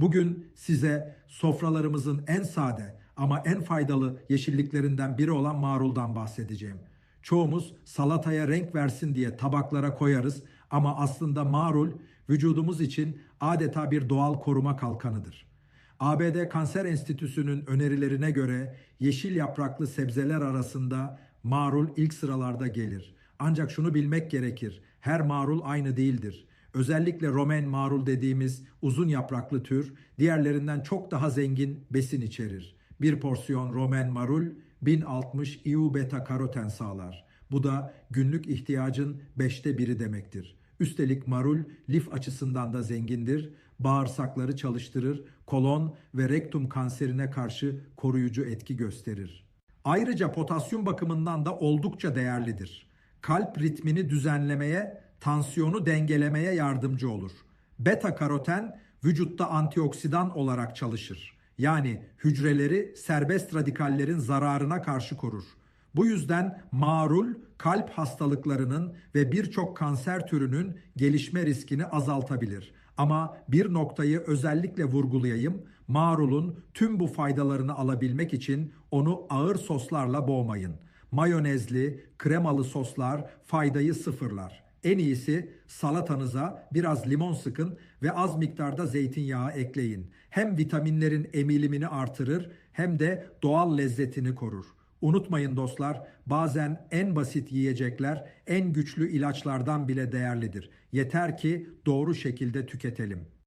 Bugün size sofralarımızın en sade ama en faydalı yeşilliklerinden biri olan maruldan bahsedeceğim. Çoğumuz salataya renk versin diye tabaklara koyarız ama aslında marul vücudumuz için adeta bir doğal koruma kalkanıdır. ABD Kanser Enstitüsü'nün önerilerine göre yeşil yapraklı sebzeler arasında marul ilk sıralarda gelir. Ancak şunu bilmek gerekir. Her marul aynı değildir. Özellikle romen marul dediğimiz uzun yapraklı tür diğerlerinden çok daha zengin besin içerir. Bir porsiyon romen marul 1060 EU beta karoten sağlar. Bu da günlük ihtiyacın beşte biri demektir. Üstelik marul lif açısından da zengindir. Bağırsakları çalıştırır, kolon ve rektum kanserine karşı koruyucu etki gösterir. Ayrıca potasyum bakımından da oldukça değerlidir. Kalp ritmini düzenlemeye, tansiyonu dengelemeye yardımcı olur. Beta karoten vücutta antioksidan olarak çalışır. Yani hücreleri serbest radikallerin zararına karşı korur. Bu yüzden marul kalp hastalıklarının ve birçok kanser türünün gelişme riskini azaltabilir. Ama bir noktayı özellikle vurgulayayım. Marulun tüm bu faydalarını alabilmek için onu ağır soslarla boğmayın. Mayonezli, kremalı soslar faydayı sıfırlar. En iyisi salatanıza biraz limon sıkın ve az miktarda zeytinyağı ekleyin. Hem vitaminlerin emilimini artırır hem de doğal lezzetini korur. Unutmayın dostlar, bazen en basit yiyecekler en güçlü ilaçlardan bile değerlidir. Yeter ki doğru şekilde tüketelim.